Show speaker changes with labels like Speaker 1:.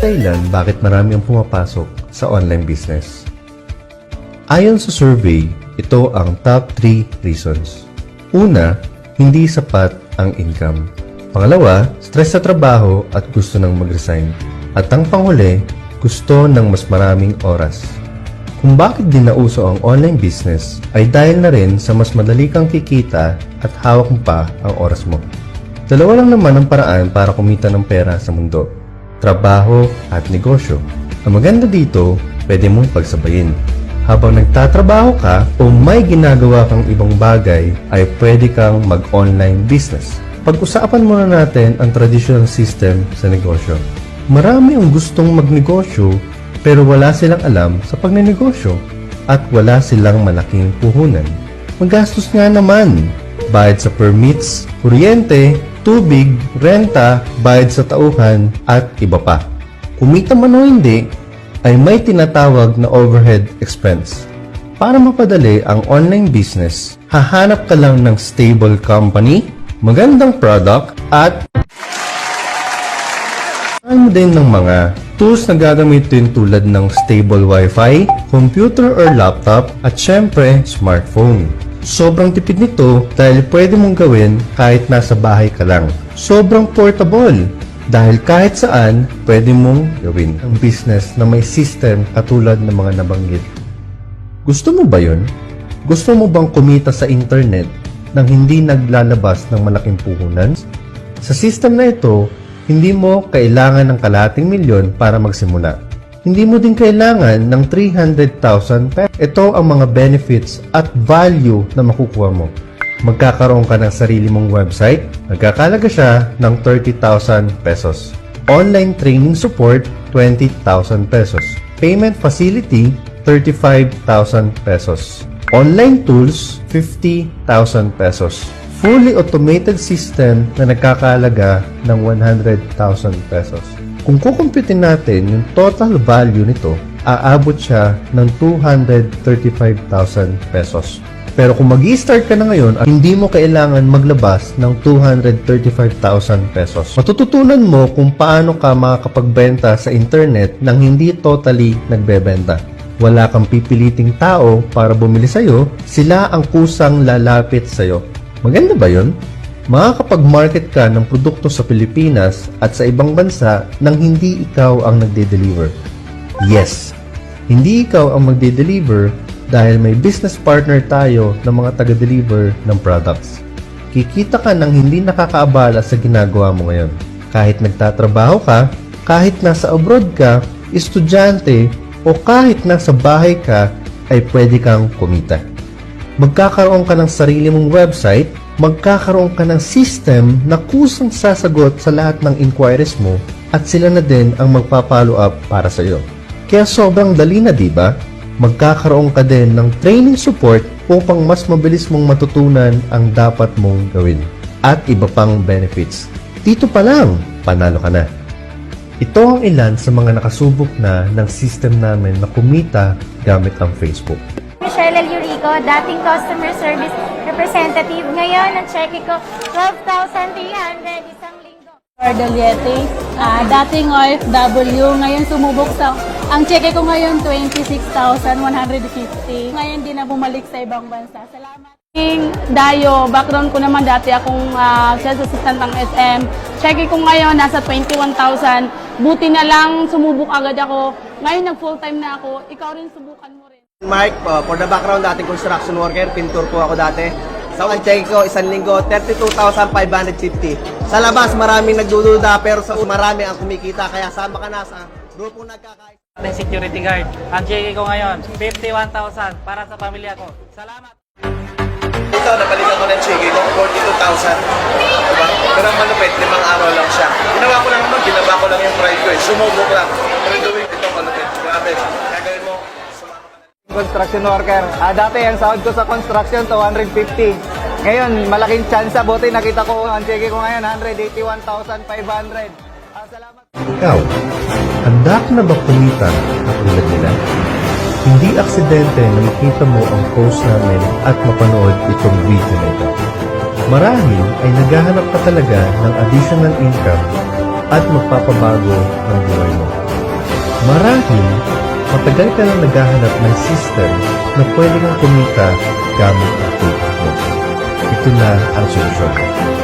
Speaker 1: dahilan bakit marami ang pumapasok sa online business. Ayon sa survey, ito ang top 3 reasons. Una, hindi sapat ang income. Pangalawa, stress sa trabaho at gusto nang mag-resign. At ang panghuli, gusto ng mas maraming oras. Kung bakit din nauso ang online business ay dahil na rin sa mas madali kang kikita at hawak mo pa ang oras mo. Dalawa lang naman ang paraan para kumita ng pera sa mundo. Trabaho at negosyo. Ang maganda dito, pwede mong pagsabayin. Habang nagtatrabaho ka o may ginagawa kang ibang bagay, ay pwede kang mag-online business. Pag-usapan muna natin ang traditional system sa negosyo. Marami ang gustong magnegosyo pero wala silang alam sa pagnenegosyo at wala silang malaking puhunan. Magastos nga naman. Bayad sa permits, kuryente, tubig, renta, bayad sa tauhan, at iba pa. Kumita man o hindi, ay may tinatawag na overhead expense. Para mapadali ang online business, hahanap ka lang ng stable company, magandang product, at ano din ng mga tools na gagamitin tulad ng stable wifi, computer or laptop, at syempre, smartphone. Sobrang tipid nito dahil pwede mong gawin kahit nasa bahay ka lang. Sobrang portable dahil kahit saan pwede mong gawin ang business na may system katulad ng mga nabanggit. Gusto mo ba yun? Gusto mo bang kumita sa internet nang hindi naglalabas ng malaking puhunan? Sa system na ito, hindi mo kailangan ng kalating milyon para magsimula. Hindi mo din kailangan ng 300,000 pesos. Ito ang mga benefits at value na makukuha mo. Magkakaroon ka ng sarili mong website, nagkakalaga siya ng 30,000 pesos. Online training support, 20,000 pesos. Payment facility, 35,000 pesos. Online tools, 50,000 pesos. Fully automated system na nagkakalaga ng 100,000 pesos. Kung kukumpitin natin yung total value nito, aabot siya ng 235,000 pesos. Pero kung mag start ka na ngayon, hindi mo kailangan maglabas ng 235,000 pesos. Matututunan mo kung paano ka makakapagbenta sa internet nang hindi totally nagbebenta. Wala kang pipiliting tao para bumili sa'yo, sila ang kusang lalapit sa'yo. Maganda ba yun? Makakapag-market ka ng produkto sa Pilipinas at sa ibang bansa nang hindi ikaw ang nagde-deliver. Yes, hindi ikaw ang magde-deliver dahil may business partner tayo ng mga taga-deliver ng products. Kikita ka ng hindi nakakaabala sa ginagawa mo ngayon. Kahit nagtatrabaho ka, kahit nasa abroad ka, estudyante, o kahit nasa bahay ka, ay pwede kang kumita. Magkakaroon ka ng sarili mong website, magkakaroon ka ng system na kusang sasagot sa lahat ng inquiries mo at sila na din ang magpa-follow up para sa iyo. Kaya sobrang dali na, di ba? Magkakaroon ka din ng training support upang mas mabilis mong matutunan ang dapat mong gawin at iba pang benefits. Dito pa lang, panalo ka na. Ito ang ilan sa mga nakasubok na ng system namin na kumita gamit ang Facebook.
Speaker 2: Michelle El Yurico, dating customer service representative. Ngayon, ang check ko, 12,300 isang linggo.
Speaker 3: Ardaliete, ah dating OFW, ngayon sumubok sa, ang cheque ko ngayon 26,150. Ngayon di na bumalik sa ibang bansa. Salamat. King Dayo, background ko naman dati akong ah, sales assistant ng SM. Cheque ko ngayon nasa 21,000. Buti na lang sumubok agad ako. Ngayon nag full time na ako. Ikaw rin subukan mo rin.
Speaker 4: Mark, uh, for the background, dating construction worker, pintor po ako dati. Sa so, check ko, isang linggo, 32,550. Sa labas, maraming nagdududa, pero sa marami ang kumikita, kaya sama ka na sa grupo nagkakaisa.
Speaker 5: ng security guard. Ang cheque ko ngayon, 51,000 para sa pamilya ko. Salamat!
Speaker 4: Ito, nabalikan ko ng check ko, 42,000. Diba? Pero ang malupit, limang araw lang siya. Ginawa ko lang naman, ginawa ko lang yung pride ko eh. Sumubok lang.
Speaker 6: Construction worker. Ah, dati ang sahod ko sa construction 250. Ngayon, malaking chance buti nakita ko ang cheque ko ngayon 181,500. Ah, salamat.
Speaker 1: Ikaw, handa ka na ba kumita katulad nila? Hindi aksidente na makita mo ang post namin at mapanood itong video na ito. Marahil ay naghahanap ka talaga ng additional income at magpapabago ng buhay mo. Marahil, matagal ka na naghahanap ng system na pwede kang kumita gamit ang QuickBooks. Ito na ang solusyon.